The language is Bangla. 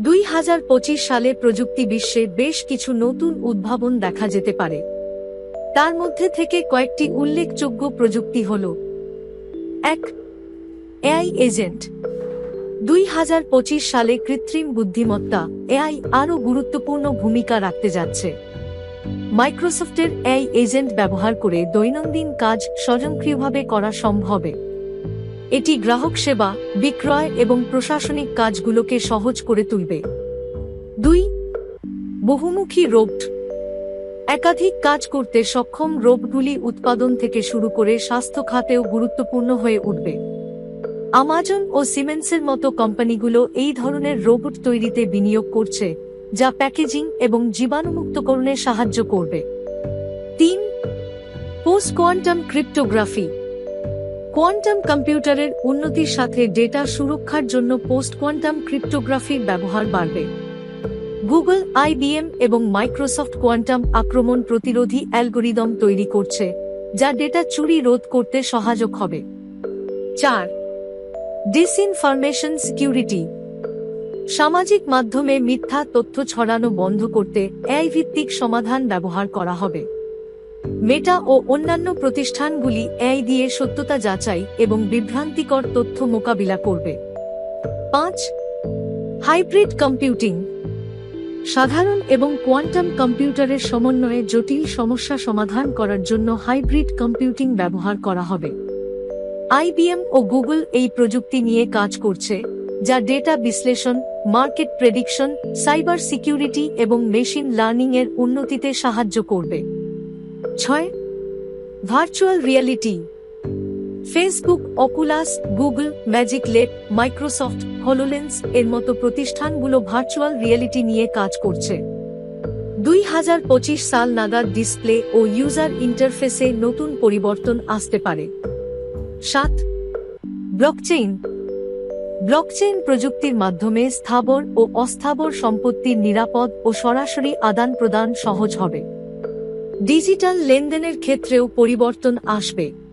দুই হাজার পঁচিশ সালে প্রযুক্তি বিশ্বে বেশ কিছু নতুন উদ্ভাবন দেখা যেতে পারে। তার মধ্যে থেকে কয়েকটি উল্লেখযোগ্য প্রযুক্তি হল, এক, এআই এজেন্ট। দুই হাজার পঁচিশ সালে কৃত্রিম বুদ্ধিমত্তা, এআই আরও গুরুত্বপূর্ণ ভূমিকা রাখতে যাচ্ছে। মাইক্রোসফটের এআই এজেন্ট ব্যবহার করে দৈনন্দিন কাজ স্বয়ংক্রিয়ভাবে করা সম্ভবে। এটি গ্রাহক সেবা, বিক্রয় এবং প্রশাসনিক কাজগুলোকে সহজ করে তুলবে। দুই, বহুমুখী রোবট। একাধিক কাজ করতে সক্ষম রোবটগুলি উৎপাদন থেকে শুরু করে স্বাস্থ্য খাতেও গুরুত্বপূর্ণ হয়ে উঠবে। আমাজন ও সিমেন্সের মতো কোম্পানিগুলো এই ধরনের রোবট তৈরিতে বিনিয়োগ করছে, যা প্যাকেজিং এবং জীবাণুমুক্তকরণে সাহায্য করবে। তিন, পোস্ট কোয়ান্টাম ক্রিপ্টোগ্রাফি। কোয়ান্টাম কম্পিউটারের উন্নতির সাথে ডেটা সুরক্ষার জন্য পোস্ট কোয়ান্টাম ক্রিপ্টোগ্রাফির ব্যবহার বাড়বে। গুগল, আইবিএম এবং মাইক্রোসফট কোয়ান্টাম আক্রমণ প্রতিরোধী অ্যালগোরিদম তৈরি করছে, যা ডেটা চুরি রোধ করতে সহায়ক হবে। চার, ডিসইনফরমেশন সিকিউরিটি। সামাজিক মাধ্যমে মিথ্যা তথ্য ছড়ানো বন্ধ করতে এআই ভিত্তিক সমাধান ব্যবহার করা হবে। মেটা ও অন্যান্য প্রতিষ্ঠানগুলি এআই দিয়ে সত্যতা যাচাই এবং বিভ্রান্তিকর তথ্য মোকাবিলা করবে। পাঁচ, হাইব্রিড কম্পিউটিং। সাধারণ এবং কোয়ান্টাম কম্পিউটারের সমন্বয়ে জটিল সমস্যা সমাধান করার জন্য হাইব্রিড কম্পিউটিং ব্যবহার করা হবে। আইবিএম ও গুগল এই প্রযুক্তি নিয়ে কাজ করছে, যা ডেটা বিশ্লেষণ, মার্কেট প্রেডিকশন, সাইবার সিকিউরিটি এবং মেশিন লার্নিং এর উন্নতিতে সাহায্য করবে। ছয় virtual reality Facebook Oculus Google Magic Leap Microsoft HoloLens এর মতো প্রতিষ্ঠানগুলো ভার্চুয়াল রিয়েলিটি নিয়ে কাজ করছে। দুই হাজার পঁচিশ সাল নাগাদ ডিসপ্লে ও ইউজার ইন্টারফেসে নতুন পরিবর্তন আসতে পারে। সাত ব্লকচেইন ব্লকচেইন প্রযুক্তির মাধ্যমে স্থাবর ও অস্থাবর সম্পত্তির নিরাপদ ও সরাসরি আদান প্রদান সহজ হবে। ডিজিটাল লেনদেনের ক্ষেত্রেও পরিবর্তন আসবে।